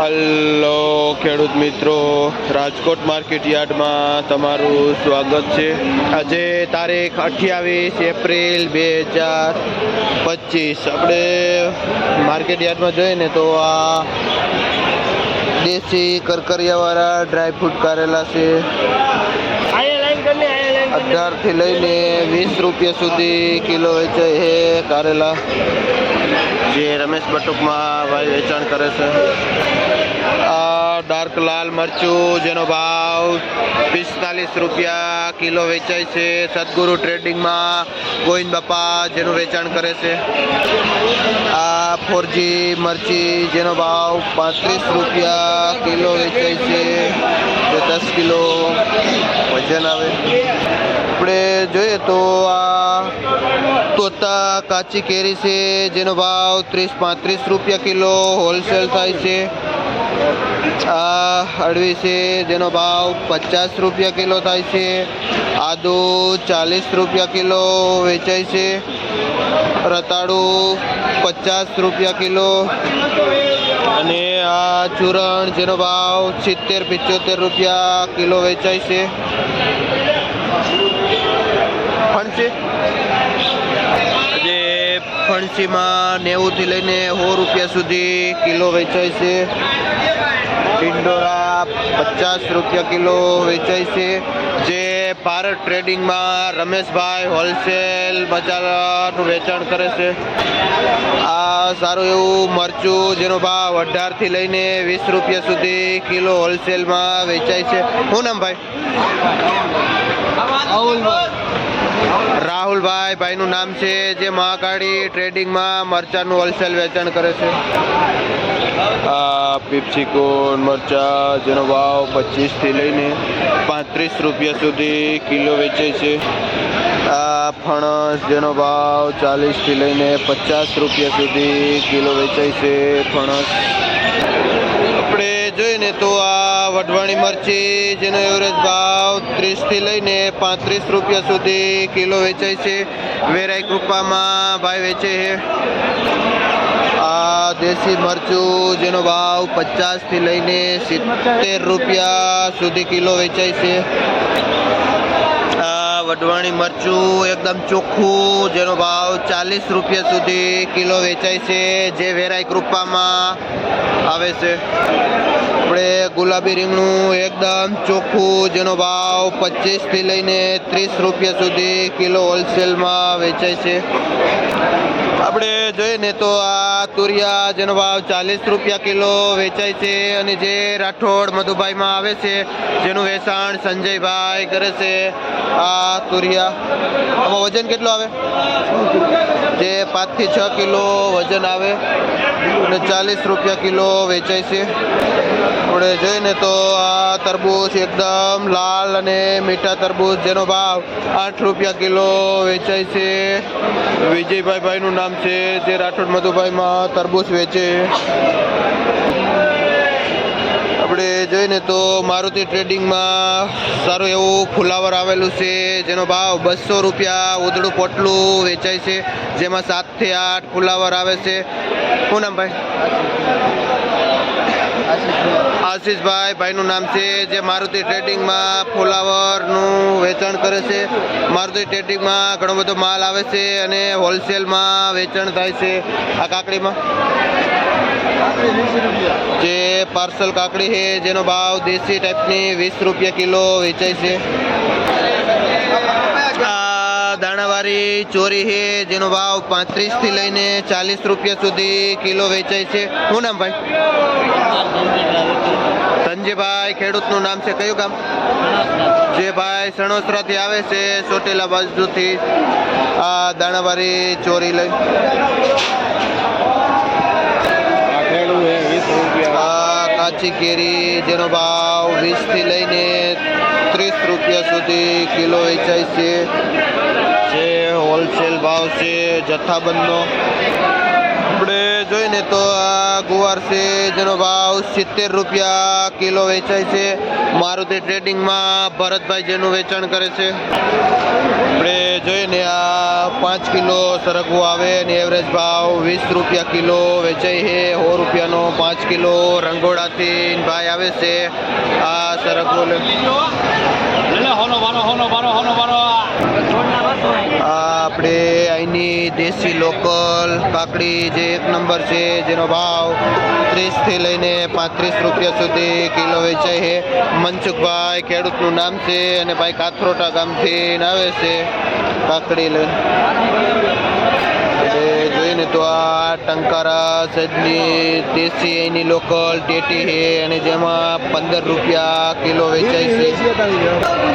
Hello ખેડૂત મિત્રો. Rajkot market યાર્ડમાં તમારું સ્વાગત છે. આજે તારીખ અઠ્યાવીસ એપ્રિલ બે હજાર પચીસ. આપણે માર્કેટ યાર્ડમાં જોઈએ ને તો આ દેશી કરકરિયાવાળા ડ્રાય ફ્રૂટ કારેલા છે. અઢારથી લઈને વીસ રૂપિયા સુધી કિલો વેચાય છે કારેલા. જે રમેશ બટુકમાં ભાઈ વેચાણ કરે છે. આ ડાર્ક લાલ મરચું, જેનો ભાવ પિસ્તાલીસ રૂપિયા કિલો વેચાય છે. સદગુરુ ટ્રેડિંગમાં ગોવિંદ બાપા જેનું વેચાણ કરે છે. આ ફોરજી મરચી જેનો ભાવ પાંત્રીસ રૂપિયા કિલો વેચાય છે. દસ કિલો વજન આવે. આપણે જોઈએ તો આ તોતા કાચી કેરી છે, જેનો ભાવ ત્રીસ પાંત્રીસ રૂપિયા કિલો હોલસેલ થાય છે. આ અડવી છે, જેનો ભાવ પચાસ રૂપિયા કિલો થાય છે. આદુ ચાલીસ રૂપિયા કિલો વેચાય છે. રતાળું પચાસ રૂપિયા કિલો. અને આ ચૂરણ, જેનો ભાવ સિત્તેર પિચોતેર રૂપિયા કિલો વેચાય છે. ફણસી. જે ફણસીમાં નેવુંથી લઈને સો રૂપિયા સુધી કિલો વેચાય છે. ટિંડોરા પચાસ રૂપિયા કિલો વેચાય છે. જે ભારત ટ્રેડિંગમાં રમેશભાઈ હોલસેલ બજારનું વેચાણ કરે છે. આ સારું એવું મરચું જેનો ભાવ અઢારથી લઈને વીસ રૂપિયા સુધી કિલો હોલસેલમાં વેચાય છે. શું નામ ભાઈ? રાહુલભાઈ ભાઈનું નામ છે, જે મહાકાળી ટ્રેડિંગમાં મરચાનું હોલસેલ વેચાણ કરે છે. આ પીપસીકોન મરચા, જેનો ભાવ પચીસથી લઈને પાંત્રીસ રૂપિયા સુધી કિલો વેચે છે. આ ફણસ, જેનો ભાવ ચાલીસથી લઈને પચાસ રૂપિયા સુધી કિલો વેચાય છે ફણસ. આપણે જોઈએ ને તો આ વઢવાણી મરચી, જેનો એવરેજ ભાવ ત્રીસથી લઈને પાંત્રીસ રૂપિયા સુધી કિલો વેચાય છે. વેરાઈ કૃપામાં ભાઈ વેચે છે. આ દેશી મરચું જેનો ભાવ પચાસથી લઈને સિત્તેર રૂપિયા સુધી કિલો વેચાય છે. વઢવાણી મરચું એકદમ ચોખ્ખું, જેનો ભાવ ચાલીસ રૂપિયા સુધી કિલો વેચાય છે, જે વેરાઈ કૃપામાં આવે છે. આપણે ગુલાબી રીંગણું એકદમ ચોખ્ખું, જેનો ભાવ પચીસથી લઈને ત્રીસ રૂપિયા સુધી કિલો હોલસેલમાં વેચાય છે. આપણે જોઈએ ને તો આ તુરિયા જેનો ભાવ ચાલીસ રૂપિયા કિલો વેચાય છે અને જે રાઠોડ મધુભાઈમાં આવે છે, જેનું વેચાણ સંજયભાઈ કરે છે આ તુરિયા. આમાં વજન કેટલું આવે? જે પાંચથી છ કિલો વજન આવે અને ચાલીસ રૂપિયા કિલો વેચાય છે. આપણે જોઈએ ને તો આ તરબૂચ એકદમ લાલ અને મીઠા તરબૂચ જેનો ભાવ આઠ રૂપિયા કિલો વેચાય છે. વિજયભાઈ ભાઈનું નામ છે જે રાઠોડ મધુભાઈમાં તરબૂચ વેચે. આપણે જોઈને તો મારુતિ ટ્રેડિંગમાં સારું એવું ફુલાવર આવેલું છે, જેનો ભાવ બસો રૂપિયા ઉધડું પોટલું વેચાય છે, જેમાં સાતથી આઠ ફુલાવર આવે છે. શું આશીષભાઈ ભાઈનું નામ છે, જે મારુતિ ટ્રેડિંગમાં ફુલાવરનું વેચાણ કરે છે. મારુતિ ટ્રેડિંગમાં ઘણો બધો માલ આવે છે અને હોલસેલમાં વેચાણ થાય છે. આ કાકડીમાં? જે પાર્સલ કાકડી છે, જેનો ભાવ દેશી ટાઈપની વીસ રૂપિયા કિલો વેચાય છે આ દાણાવાળી ચોરી છે જેનો ભાવ પાંત્રીસથી લઈને ચાલીસ રૂપિયા સુધી કિલો વેચાય છે. શું નામ ભાઈ? સંજયભાઈ ખેડૂતનું નામ છે. કયું ગામ? જે ભાઈ સણોસરાથી આવે છે ચોટીલા બાજુથી. આ દાણાવાળી ચોરી લઈ. આ કાચી કેરી જેનો ભાવ વીસથી લઈને ત્રીસ રૂપિયા સુધી કિલો વેચાય છે. જે હોલસેલ ભાવ છે જથ્થાબંધનો. જોઈએ ને તો આ ગુવાર છે જેનો ભાવ સિત્તેર રૂપિયા કિલો વેચાય છે. મારુતિ ટ્રેડિંગમાં ભરતભાઈ જેનું વેચાણ કરે છે. આપણે જોઈએ ને આ પાંચ કિલો સરગવું આવે ને એવરેજ ભાવ વીસ રૂપિયા કિલો વેચાય છે. સો રૂપિયાનો પાંચ કિલો રંગોળાથી ભાઈ આવે છે આ સરગવો આપણે અહીંની દેશી લોકલ કાકડી જે એક નંબર છે જેનો ભાવ ત્રીસથી લઈને પાંત્રીસ રૂપિયા સુધી કિલો વેચાય છે. મનસુખભાઈ ખેડૂતનું નામ છે અને ભાઈ કાથરોટા ગામથી આવે છે કાકડી લઈને. જોઈને તો આ ટંકારા સજની દેશી એની લોકલ ટેટી છે અને જેમાં પંદર રૂપિયા કિલો વેચાય છે.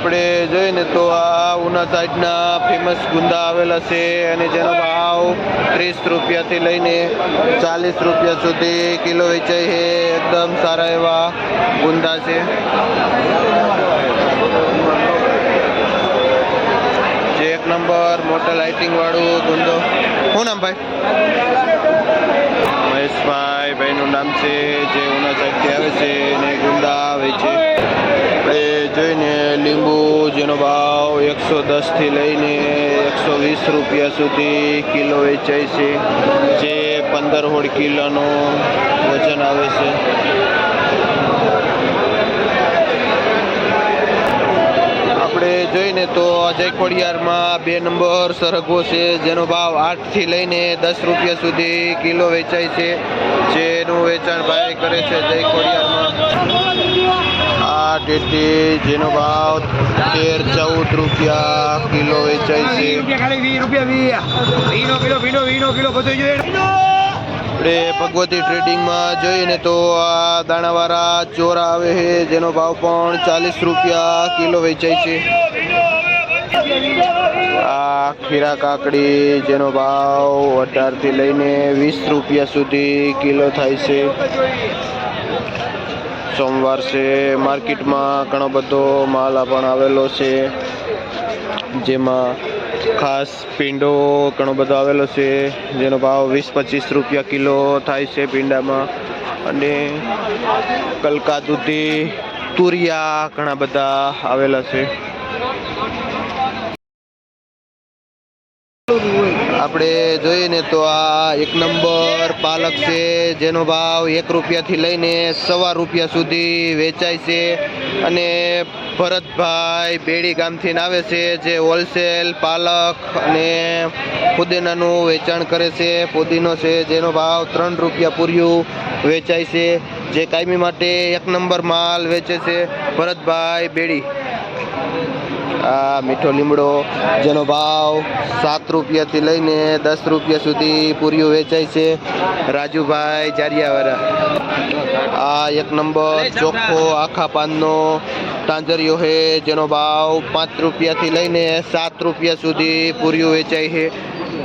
આપણે જોઈએ ને તો આ ઉના સાઈડના ફેમસ ગુંદા આવેલા છે અને જેનો ભાવ ત્રીસ રૂપિયાથી લઈને ચાલીસ રૂપિયા સુધી કિલો વેચાય છે. એકદમ સારા એવા ગુંદા છે. જે એક નંબર મોટા લાઇટિંગ વાળું ગુંદો. શું નામ ભાઈ? મહેશભાઈ ભાઈનું નામ છે. જે ઉના સાઈડથી આવે છે અને ગુંદા આવે આપણે જોઈને લીંબુ, જેનો ભાવ એકસો દસથી લઈને એકસો વીસ રૂપિયા સુધી કિલો વેચાય છે. જે પંદર હોળ કિલોનું વજન આવે છે. આપણે જોઈને તો જયખોડિયારમાં બે નંબર સરગવો છે, જેનો ભાવ આઠથી લઈને દસ રૂપિયા સુધી કિલો વેચાય છે. જેનું વેચાણ ભાઈ કરે છે જય ખોડિયારમાં આ ટેટી જેનો ભાવ તેર ચૌદ રૂપિયા કિલો વેચાય છે. આપણે ભગવતી ટ્રેડિંગમાં જોઈએ ને તો આ દાણાવાળા ચોરા આવે છે જેનો ભાવ પણ ચાલીસ રૂપિયા કિલો વેચાય છે. આ ખીરા કાકડી જેનો ભાવ અઢારથી લઈને વીસ રૂપિયા સુધી કિલો થાય છે. સોમવાર છે, માર્કેટમાં ઘણો બધો માલ પણ આવેલો છે. જેમાં ખાસ પીંડો ઘણો બધો આવેલો છે, જેનો ભાવ વીસ પચીસ રૂપિયા કિલો થાય છે પીંડામાં અને કલકા દૂધી, તુરિયા ઘણા બધા આવેલા છે. આપણે જોઈએ ને તો આ એક નંબર પાલક છે, જેનો ભાવ એક રૂપિયાથી લઈને સવા રૂપિયા સુધી વેચાય છે. અને ભરતભાઈ બેડી ગામથી આવે છે, જે હોલસેલ પાલક અને પુદીનાનું વેચાણ કરે છે. પુદીનો છે, જેનો ભાવ ત્રણ રૂપિયા પૂર્યું વેચાય છે. જે કાયમી માટે એક નંબર માલ વેચે છે ભરતભાઈ બેડી. આ મીઠો લીમડો, જેનો ભાવ સાત રૂપિયાથી લઈને દસ રૂપિયા સુધી પૂરીઓ વેચાય છે. રાજુભાઈ જારિયાવાળા આ એક નંબર ચોખ્ખો આખા પાનનો તાંજરિયો છે, જેનો ભાવ પાંચ રૂપિયાથી લઈને સાત રૂપિયા સુધી પૂરીઓ વેચાય છે.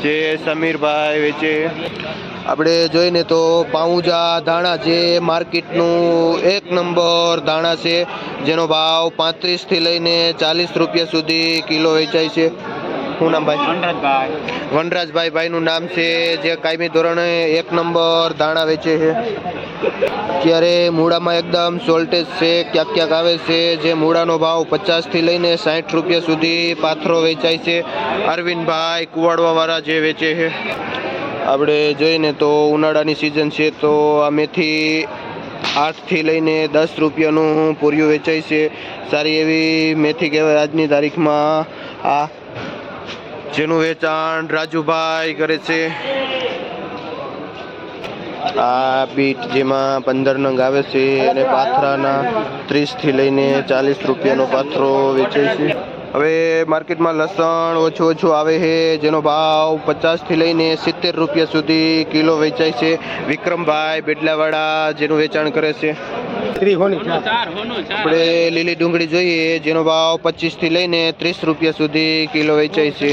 જે સમીરભાઈ વેચે. આપણે જોઈને તો પાઉંજા ધાણા જે માર્કેટનું એક નંબર ધાણા છે જેનો ભાવ પાંત્રીસથી લઈને ચાલીસ રૂપિયા સુધી કિલો વેચાય છે. શું નામ ભાઈ? વનરાજભાઈ. ભાઈનું નામ છે જે કાયમી ધોરણે એક નંબર દાણા વેચે છે. ત્યારે મૂળામાં એકદમ સોલ્ટેજ છે ક્યાંક ક્યાંક આવે છે જે મૂળાનો ભાવ પચાસથી લઈને સાઠ રૂપિયા સુધી પાથરો વેચાય છે. અરવિંદભાઈ કુવાડવાવાળા જે વેચે છે. આપણે જોઈએ તો ઉનાળાની સિઝન છે તો આ મેથી આઠથી લઈને દસ રૂપિયાનું પૂર્યું વેચાય છે. સારી એવી મેથી કહેવાય આજની તારીખમાં. આ જેનું વેચાણ રાજુભાઈ કરે છે. આ બીટ જેમાં પંદર નંગ આવે છે અને પાથરાના ત્રીસથી લઈને ચાલીસ રૂપિયાનો પાથરો વેચાય છે. હવે માર્કેટમાં લસણ ઓછું ઓછું આવે છે જેનો ભાવ પચાસથી લઈને સિત્તેર રૂપિયા સુધી કિલો વેચાય છે. વિક્રમભાઈ બેડલાવાળા જેનું વેચાણ કરે છે. આપણે લીલી ડુંગળી જોઈએ જેનો ભાવ પચીસથી લઈને ત્રીસ રૂપિયા સુધી કિલો વેચાય છે.